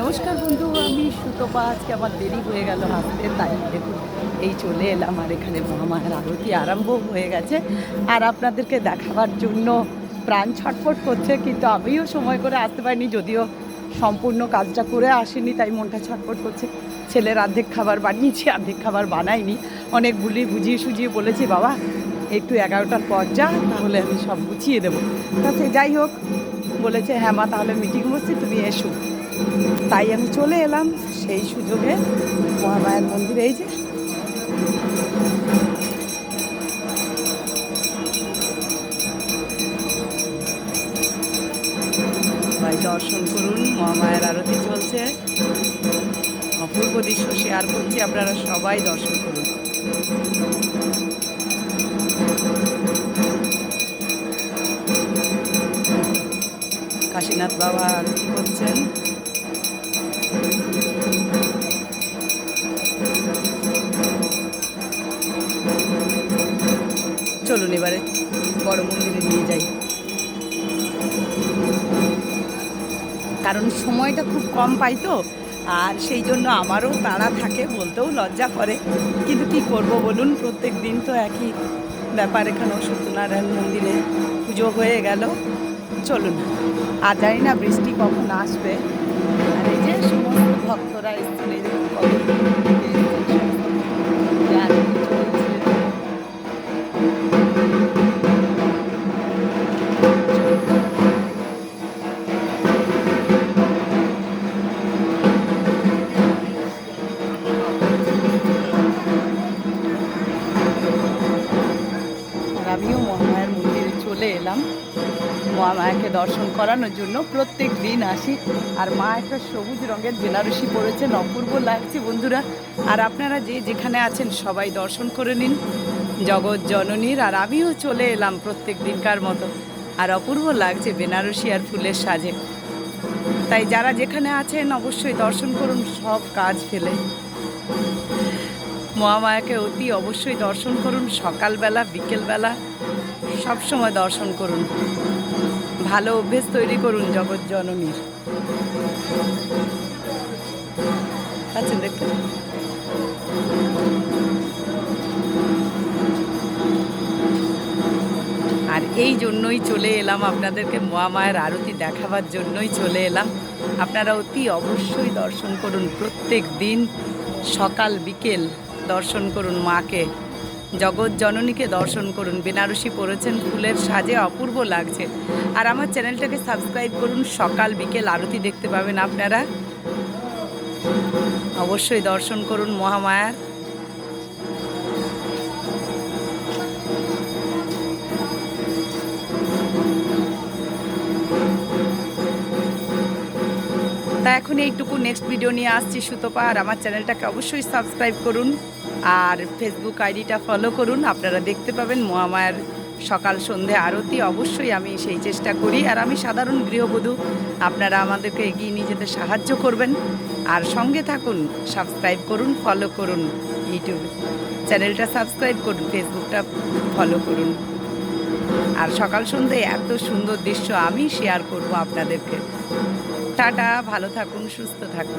নমস্কার বন্ধু, আমি সুতপা। আজকে আমার দেরি হয়ে গেল আসতে তাই দেখুন, এই চলে এলাম আর এখানে মহামায়ের আরতি আরম্ভ হয়ে গেছে। আর আপনাদেরকে দেখাবার জন্য প্রাণ ছটফট করছে, কিন্তু আমিও সময় করে আসতে পারিনি, যদিও সম্পূর্ণ কাজটা করে আসেনি, তাই মনটা ছটফট করছে। ছেলের অর্ধেক খাবার বানিয়েছি, অর্ধেক খাবার বানাইনি। অনেক বুলি বুঝিয়ে সুঝিয়ে বলেছি, বাবা, একটু এগারোটার পর যা, তাহলে আমি সব গুছিয়ে দেবো। তাতে যাই হোক, বলেছে হ্যাঁ মা, তাহলে মিটিং বসছি, তুমি এসো। তাই আমি চলে এলাম সেই সুযোগে মহামায়ের মন্দিরে, এই যে। দর্শন করুন, মহামায়ের আরতি চলছে। অপূর্ব দৃশ্য শেয়ার করছি, আপনারা সবাই দর্শন করুন। কাশীনাথ বাবা আরতি করছেন। চলুন এবারে বড় মন্দিরে নিয়ে যাই। কারণ সময়টা খুব কম পাই তো, আর সেই জন্য আমারও তাড়া থাকে, বলতেও লজ্জা করে। কিন্তু কি করব বলুন, প্রত্যেক দিন তো একই ব্যাপার এখানেও সত্যনারায়ণ মন্দিরে পুজো হয়ে গেল। চলুন, আর জানি না বৃষ্টি কখন আসবে। আর এই যে সমস্ত ভক্তরা এসেছেন, এই আমিও মহামায়ের মন্দিরে চলে এলাম। মহামায়াকে দর্শন করানোর জন্য প্রত্যেক দিন আসি। আর মা একটা সবুজ রঙের বেনারসি পরেছেন অপূর্ব লাগছে বন্ধুরা। আর আপনারা যে যেখানে আছেন সবাই দর্শন করে নিন। জগৎ জননীর, আর আমিও চলে এলাম প্রত্যেক দিনকার মতো। আর অপূর্ব লাগছে বেনারসি আর ফুলের সাজে। তাই যারা যেখানে আছেন অবশ্যই দর্শন করুন, সব কাজ ফেলে। মহামায়াকে অতি অবশ্যই দর্শন করুন, সকালবেলা, বিকেলবেলা সব সময় দর্শন করুন। ভালো অভ্যেস তৈরি করুন জগৎ জননীর। আচ্ছা দেখুন আর এই জন্যই চলে এলাম আপনাদেরকে মহামায়ের আরতি দেখাবার জন্যই চলে এলাম। আপনারা অতি অবশ্যই দর্শন করুন প্রত্যেক দিন, সকাল, বিকেল। দর্শন করুন মাকে। জগৎ জননীকে দর্শন করুন। বেনারসি পরেছেন ফুলের সাজে অপূর্ব লাগছে। আর আমার চ্যানেলটাকে সাবস্ক্রাইব করুন। সকাল বিকেল আরতি দেখতে পাবেন আপনারা। অবশ্যই দর্শন করুন মহামায়ার। তা এখন এইটুকু নেক্সট ভিডিও নিয়ে আসছি, সুতপা। আর আমার চ্যানেলটাকে অবশ্যই সাবস্ক্রাইব করুন। আর ফেসবুক আইডিটা ফলো করুন। আপনারা দেখতে পাবেন মহামায়ার সকাল সন্ধে আরতি। অবশ্যই আমি সেই চেষ্টা করি। আর আমি সাধারণ গৃহবধূ। আপনারা আমাদেরকে এগিয়ে নিয়ে যেতে সাহায্য করবেন। আর সঙ্গে থাকুন সাবস্ক্রাইব করুন ফলো করুন ইউটিউবে চ্যানেলটা সাবস্ক্রাইব করুন ফেসবুকটা ফলো করুন। আর সকাল সন্ধে এত সুন্দর দৃশ্য আমি শেয়ার করব আপনাদেরকে। টাটা ভালো থাকুন সুস্থ থাকুন।